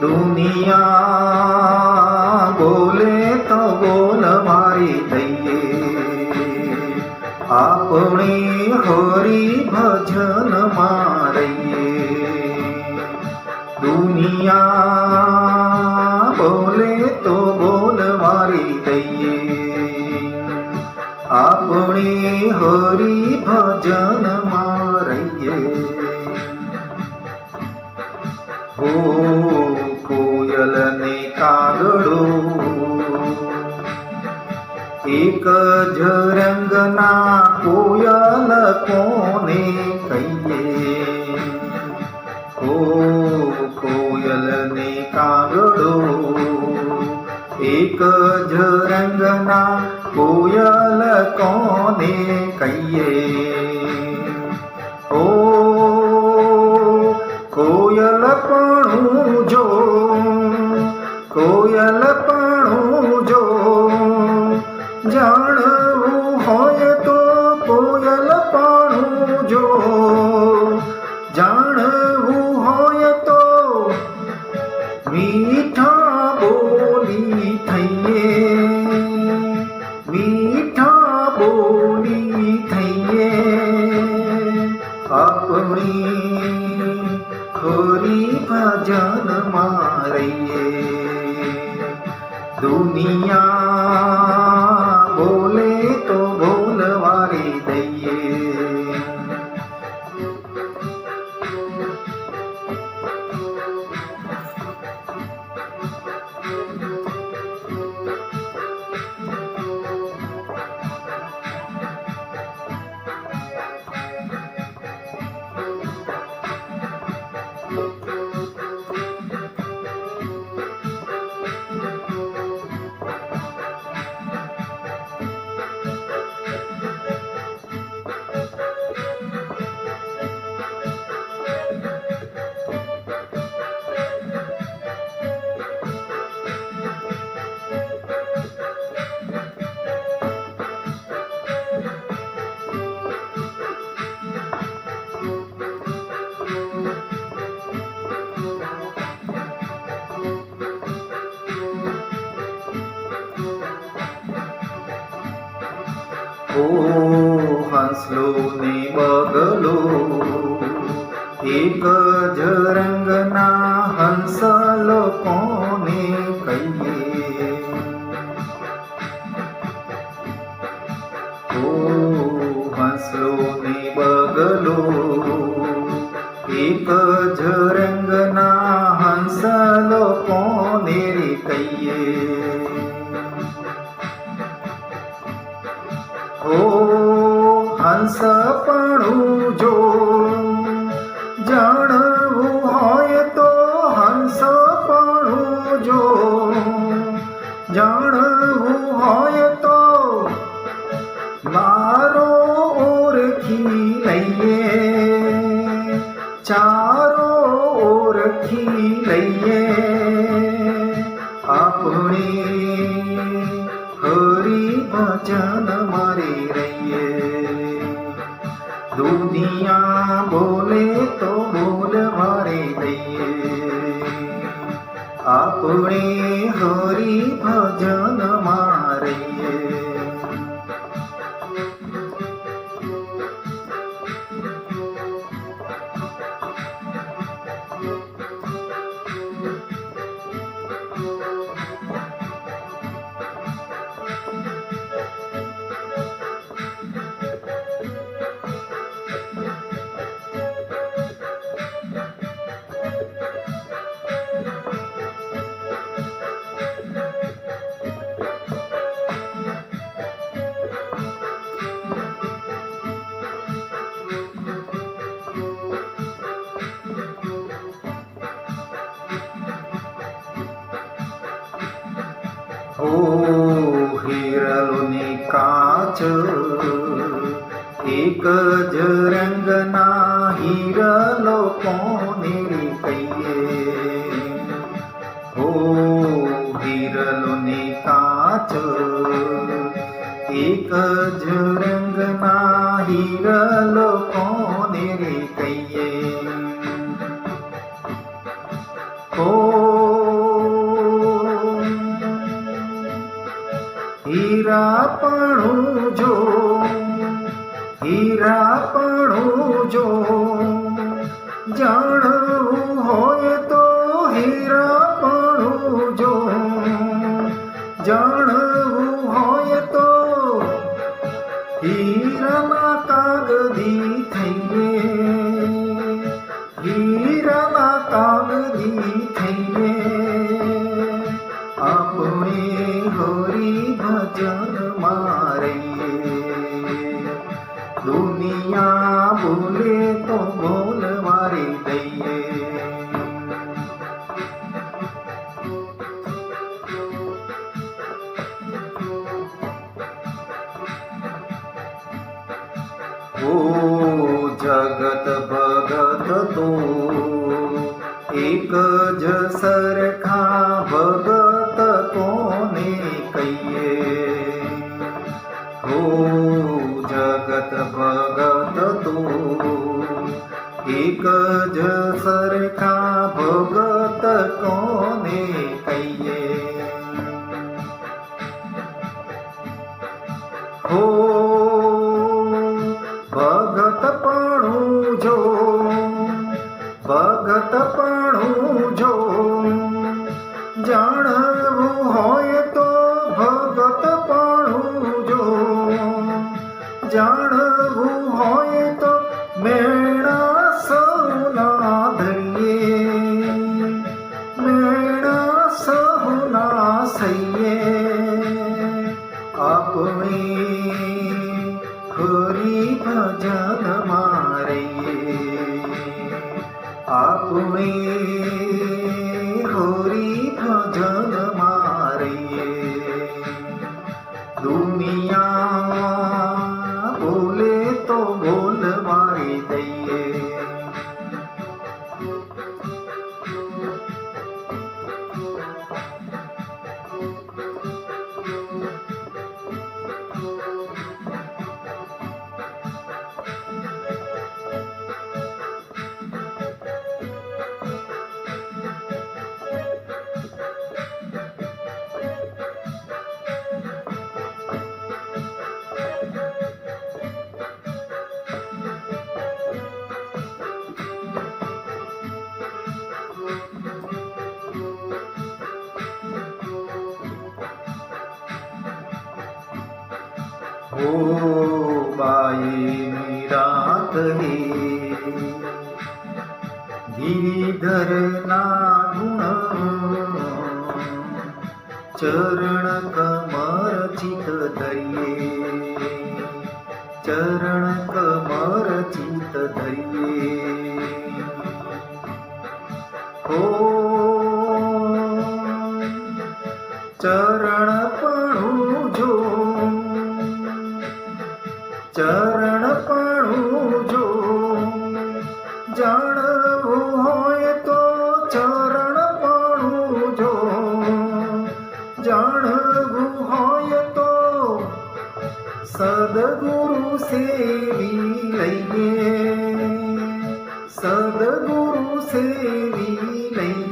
દુનિયા બોલે તો બોલ મારી થઈએ આપણી હરી ભજન મારીએ દુનિયા બોલે તો બોલ મારી દઈએ આપણી હરી ભજન મારીએ ઓ કાગડો એક જ રંગના કોયલ કોને કહીએ? ઓ કોયલને કાગડો. એક જ રંગના કોયલ કોને કહીએ? દુનિયા ઓ હંસલો ને બગલો એક જ રંગના હંસ લોકોને કહીએ ઓ હંસલો ને બગલો એક જ રંગના હંસ લોકોને કહીએ હંસ પણ જો જાણવું હોય તો હંસ પણ જો જાણવું હોય તો મારો ઓળખી લઈએ. ચારો આપણે કાચ એક જ રંગના હિરલો કોને રે કહીએ. ઓ હિરલોની કાચ, એક જ રંગના હિરલો કોને રે કહીએ. હીરાપણું જો હીરાપણું જો જાણવું હોય તો હીરાપણું જો જાણવું હોય તો હીરાના કાગદી થઈએ હીરાના કાગદી થઈએ ઓ જગત ભગત તો. એક જ સરખા ભગત કોને કહીએ? ઓ જગત ભગત તો. એક જ સરખા ભગત કોને કહીએ? હો ભગત પણું જો જાણવું હોય તો ભગત પણું જો જાણવું હોય તો મેળા સૌના ધરીએ મેળા સૌના સહીએ આપણે ખરી ભજન આપણે ઓ બાઈ રાત ગિરિધર ના ગુણ ચરણ કમર ચિત ધરીએ ચરણ કમર ચિત ધરીએ ઓ ચરણ પણ જો ચરણ પણું જો જાણવું હોય તો ચરણ પણું જો જાણવું હોય તો સદગુરુ સેવી લઈએ. સદગુરુ સેવી લઈએ.